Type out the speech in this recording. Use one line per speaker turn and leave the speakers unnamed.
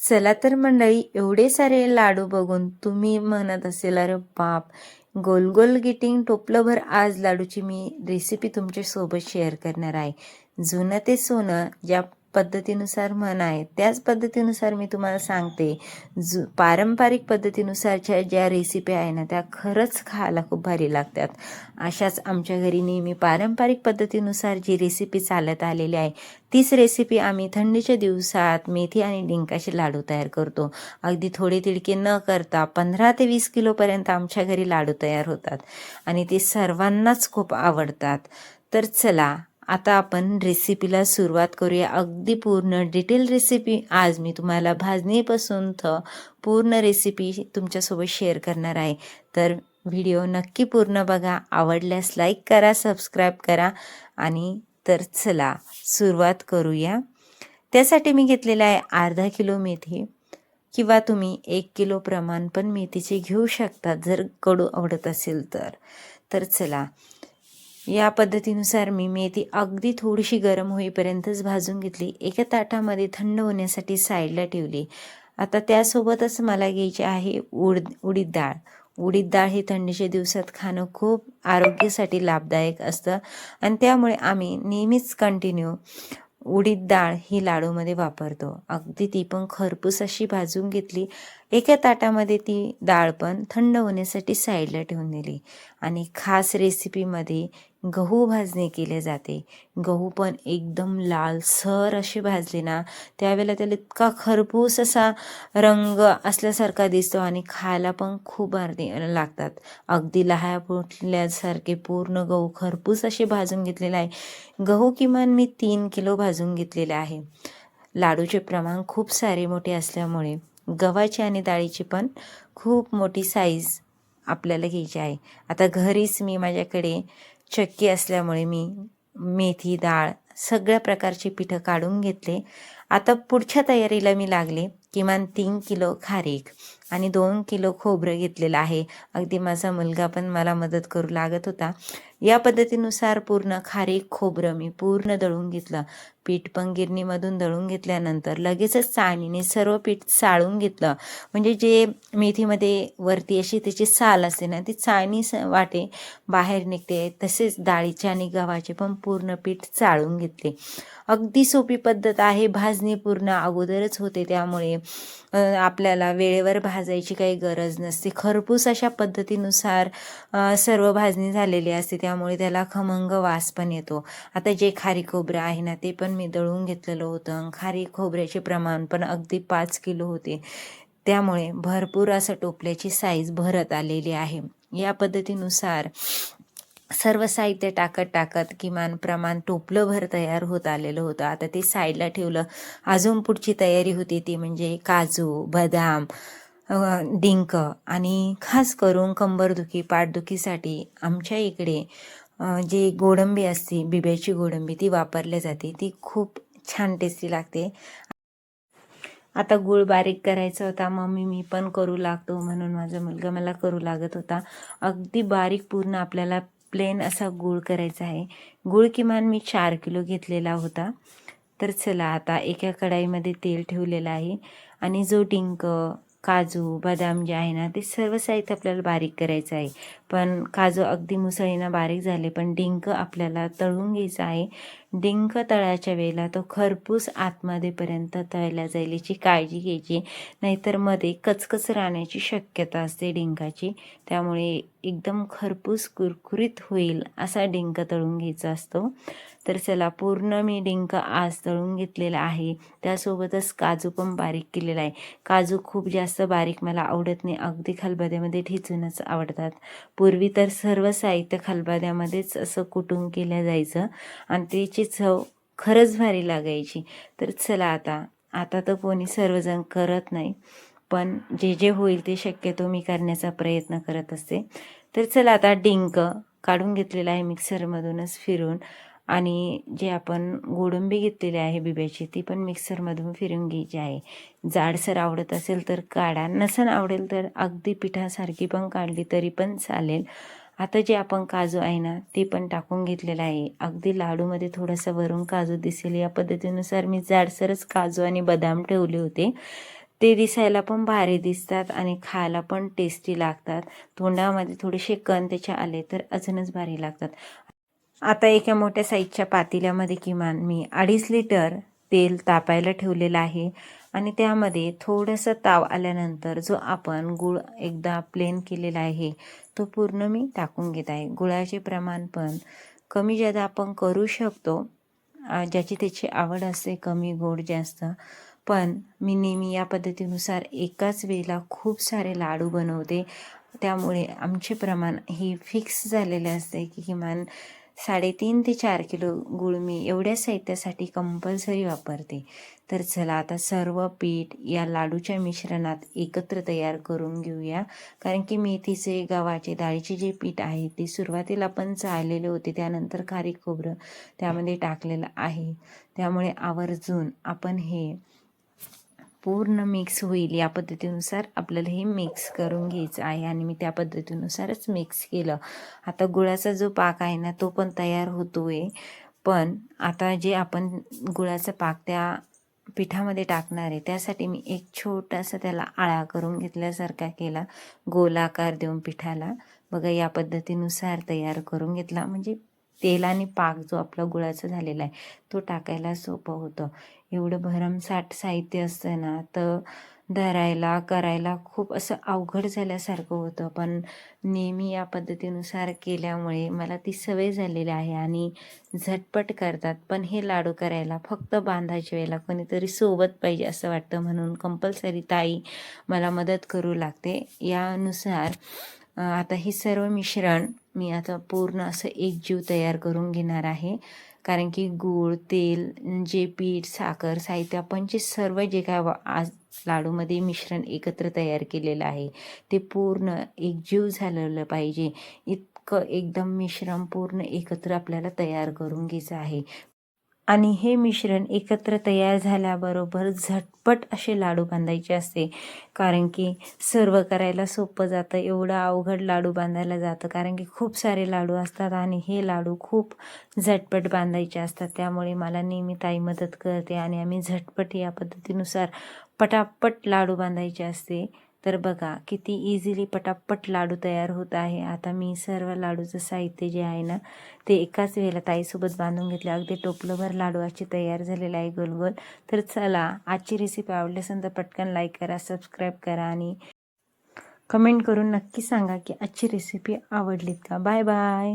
चला तर मंडळी एवढे सारे लाडू बघून तुम्ही म्हणत असेल अरे बाप गोल गोल गिटिंग टोपलंभर आज लाडूची मी रेसिपी तुमच्यासोबत शेअर करणार आहे. जुनं ते सोनं ज्या पद्धतीनुसार म्हण आहे त्याच पद्धतीनुसार मी तुम्हाला सांगते. जु पारंपरिक पद्धतीनुसारच्या ज्या रेसिपी आहे ना त्या खरंच खायला खूप भारी लागतात. अशाच आमच्या घरी नेहमी पारंपरिक पद्धतीनुसार जी रेसिपी चालत आलेली आहे तीच रेसिपी आम्ही थंडीच्या दिवसात मेथी आणि डिंकाचे लाडू तयार करतो. अगदी थोडे तिडके न करता पंधरा ते वीस किलोपर्यंत आमच्या घरी लाडू तयार होतात आणि ते सर्वांनाच खूप आवडतात. तर चला आता आपण रेसिपीला सुरुवात करूया. अगदी पूर्ण डिटेल रेसिपी आज मी तुम्हाला भाजणीपासून थ पूर्ण रेसिपी तुमच्यासोबत शेअर करणार आहे. तर व्हिडिओ नक्की पूर्ण बघा. आवडल्यास लाईक करा सबस्क्राईब करा आणि तर चला सुरुवात करूया. त्यासाठी मी घेतलेला आहे अर्धा किलो मेथी किंवा तुम्ही एक किलो प्रमाण पण मेथीचे घेऊ शकता जर कडू आवडत असेल तर. तर चला या पद्धतीनुसार मी मेथी अगदी थोडीशी गरम होईपर्यंतच भाजून घेतली. एका ताटामध्ये थंड होण्यासाठी साईडला ठेवली. आता त्यासोबतच मला घ्यायची आहे उड उडीद डाळ. उडीद डाळ हे थंडीच्या दिवसात खाणं खूप आरोग्यासाठी लाभदायक असतं आणि त्यामुळे आम्ही नेहमीच कंटिन्यू उडीद डाळ ही लाडूमध्ये वापरतो. अगदी ती पण खरपूस अशी भाजून घेतली. एका ताटामध्ये ती डाळ पण थंड होण्यासाठी साईडला ठेवून दिली. आणि खास रेसिपीमध्ये गहू भाजणी केले जाते. गहू पण एकदम लालसर असे भाजले ना त्यावेळेला त्याला इतका खरपूस असा रंग असल्यासारखा दिसतो आणि खायला पण खूप भारी लागतात. अगदी लहाया फुटल्यासारखे पूर्ण गहू खरपूस असे भाजून घेतलेला आहे. गहू किमान मी तीन किलो भाजून घेतलेले आहे. लाडूचे प्रमाण खूप सारे मोठे असल्यामुळे गव्हाची आणि डाळीची पण खूप मोठी साईज आपल्याला घ्यायची आहे. आता घरीच मी माझ्याकडे चक्की असल्यामुळे मी मेथी डाळ सगळ्या प्रकारचे पिठं काढून घेतले. आता पुढच्या तयारीला मी लागले किमान तीन किलो खारीक. आणि दोन किलो खोबरं घेतलेलं आहे. अगदी माझा मुलगा पण मला मदत करू लागत होता. या पद्धतीनुसार पूर्ण खारीक खोबरं मी पूर्ण दळून घेतलं. पीठ पण गिरणीमधून दळून घेतल्यानंतर लगेचच चाळणीने सर्व पीठ चाळून घेतलं. म्हणजे जे मेथीमध्ये वरती अशी त्याची साल असते ना ती चाळणी वाटे बाहेर निघते. तसेच डाळीचे आणि गव्हाचे पण पूर्ण पीठ चाळून घेतले. अगदी सोपी पद्धत आहे. भाजणी पूर्ण अगोदरच होते त्यामुळे आपल्याला वेळेवर भाजायची काही गरज नसते. खरपूस अशा पद्धतीनुसार सर्व भाजणी झालेली असते. त्यामुळे त्याला खमंग वास पण येतो. आता जे खारी खोबरं आहे ना ते पण मी दळून घेतलेलं होतं खारी खोबऱ्याचे प्रमाण पण अगदी पाच किलो होते. त्यामुळे भरपूर असं टोपल्याची साईज भरत आलेली आहे. या पद्धतीनुसार सर्व साहित्य टाकत टाकत किमान प्रमाण टोपलं भर तयार होत आलेलं होतं. आता ते साईडला ठेवलं. अजून पुढची तयारी होती ती म्हणजे काजू बदाम डिंक आणि खास करून कंबरदुखी पाठदुखीसाठी आमच्या इकडे जे गोडंबी असते बिब्याची गोडंबी ती वापरली जाते. ती खूप छान टेस्टी लागते. आता गुळ बारीक करायचा होता मम्मी मी पण करू लागतो म्हणून माझा मुलगा मला करू लागत होता. अगदी बारीक पूर्ण आपल्याला प्लेन असा गूळ करायचा आहे. गूळ किमान मी चार किलो घेतलेला होता. तर चला आता एका कढाईमध्ये तेल ठेवलेलं आहे. आणि जो डिंक काजू बदाम जे आहे ना ते सर्व साहित्य आपल्याला बारीक करायचं आहे. पण काजू अगदी मुसळीनं बारीक झाले पण डिंक आपल्याला तळून घ्यायचं आहे. डिंक तळाच्या वेळेला तो खरपूस आतमध्येपर्यंत तळला जाईल याची काळजी घ्यायची नाहीतरमध्ये कचकच राहण्याची शक्यता असते डिंकाची. त्यामुळे एकदम खरपूस कुरकुरीत होईल असा डिंक तळून घ्यायचा असतो. तर चला पूर्ण मी डिंक आज तळून घेतलेला आहे. त्यासोबतच काजू पण बारीक केलेला आहे. काजू खूप जास्त बारीक मला आवडत नाही. अगदी खलबद्यामध्ये ठेचूनच आवडतात. पूर्वी तर सर्व साहित्य खलबद्यामध्येच असं कुटुंब केलं जायचं आणि त्याची चव खरंच भारी लागायची. तर चला आता आता तर कोणी सर्वजण करत नाही पण जे जे होईल ते शक्यतो मी करण्याचा प्रयत्न करत असते. तर चला आता डिंक काढून घेतलेला आहे मिक्सरमधूनच फिरून. आणि जे आपण गोडंबी घेतलेली आहे बिब्याची ती पण मिक्सरमधून फिरून घ्यायची आहे. जाडसर आवडत असेल तर काढा. नसन आवडेल तर अगदी पिठासारखी पण काढली तरी पण चालेल. आता जे आपण काजू आहे ना ते पण टाकून घेतलेलं आहे. अगदी लाडूमध्ये थोडंसं वरून काजू दिसेल. या पद्धतीनुसार मी जाडसरच काजू आणि बदाम ठेवले होते. ते दिसायला पण भारी दिसतात आणि खायला पण टेस्टी लागतात. तोंडामध्ये थोडेसे कण त्याचे आले तर अजूनच भारी लागतात. आता एका मोठ्या साईजच्या पातेल्यामध्ये किमान मी अडीच लिटर तेल तापायला ठेवलेलं आहे. आणि त्यामध्ये थोडंसं ताव आल्यानंतर जो आपण गुळ एकदा प्लेन केलेला आहे तो पूर्ण मी टाकून घेत आहे. गुळाचे प्रमाण पण कमी जादा आपण करू शकतो ज्याची त्याची आवड असते कमी गोड जास्त. पण मी नेहमी या पद्धतीनुसार एकाच वेळेला खूप सारे लाडू बनवते. त्यामुळे आमचे प्रमाण हे फिक्स झालेले असते की किमान साडेतीन ते चार किलो गुळ मी एवढ्या साहित्यासाठी कंपल्सरी वापरते. तर चला आता सर्व पीठ या लाडूच्या मिश्रणात एकत्र तयार करून घेऊया. कारण की मेथीचे गव्हाचे डाळीचे जे पीठ आहे ते सुरुवातीला पण चाललेले होते त्यानंतर खारीक खोबरं त्यामध्ये टाकलेलं आहे. त्यामुळे आवर्जून आपण हे पूर्ण मिक्स होईल या पद्धतीनुसार आपल्याला हे मिक्स करून घ्यायचं आहे आणि मी त्या पद्धतीनुसारच मिक्स केलं. आता गुळाचा जो पाक आहे ना तो पण तयार होतो आहे पण आता जे आपण गुळाचा पाक त्या पिठामध्ये टाकणार आहे त्यासाठी मी एक छोटासा त्याला आळा करून घेतल्यासारखा केला. गोलाकार देऊन पिठाला. बघा या पद्धतीनुसार तयार करून घेतला. म्हणजे तेल आणि पाक जो आपला गुळाचा झालेला आहे तो टाकायला सोपं होतं. एवढं भरमसाठ साहित्य असतं ना तर धरायला करायला खूप असं अवघड झाल्यासारखं होतं. पण नेहमी या पद्धतीनुसार केल्यामुळे मला ती सवय झालेली आहे आणि झटपट करतात. पण हे लाडू करायला फक्त बांधायच्या वेळेला कोणीतरी सोबत पाहिजे असं वाटतं म्हणून कंपल्सरी ताई मला मदत करू लागते. यानुसार आता हे सर्व मिश्रण मी आता पूर्ण असं एकजीव तयार करून घेणार आहे. कारण की गूळ तेल जे पीठ साखर साहित्य आपण जे सर्व जे काय आज लाडूमध्ये मिश्रण एकत्र तयार केलेलं आहे ते पूर्ण एकजीव झालेलं पाहिजे. इतकं एकदम मिश्रण पूर्ण एकत्र आपल्याला तयार करून घ्यायचं आहे. आणि हे मिश्रण एकत्र तयार झाल्याबरोबर झटपट असे लाडू बांधायचे असते. कारण की सर्व करायला सोपं जातं. एवढं अवघड लाडू बांधायला जातं. कारण की खूप सारे लाडू असतात आणि हे लाडू खूप झटपट बांधायचे असतात. त्यामुळे मला नेहमी ताई मदत करते आणि आम्ही झटपट या पद्धतीनुसार पटापट लाडू बांधायचे असते. तर बघा किती इझिली पटापट लाडू तयार होत आहे. आता मी सर्व लाडूचं साहित्य जे आहे ना ते एकाच वेळेला ताईसोबत बांधून घेतले. अगदी टोपलंभर लाडू अशी तयार झालेलं आहे गोलगोल. तर चला आजची रेसिपी आवडली असेल तर पटकन लाईक करा सबस्क्राईब करा आणि कमेंट करून नक्की सांगा की आजची रेसिपी आवडलीत का. Bye bye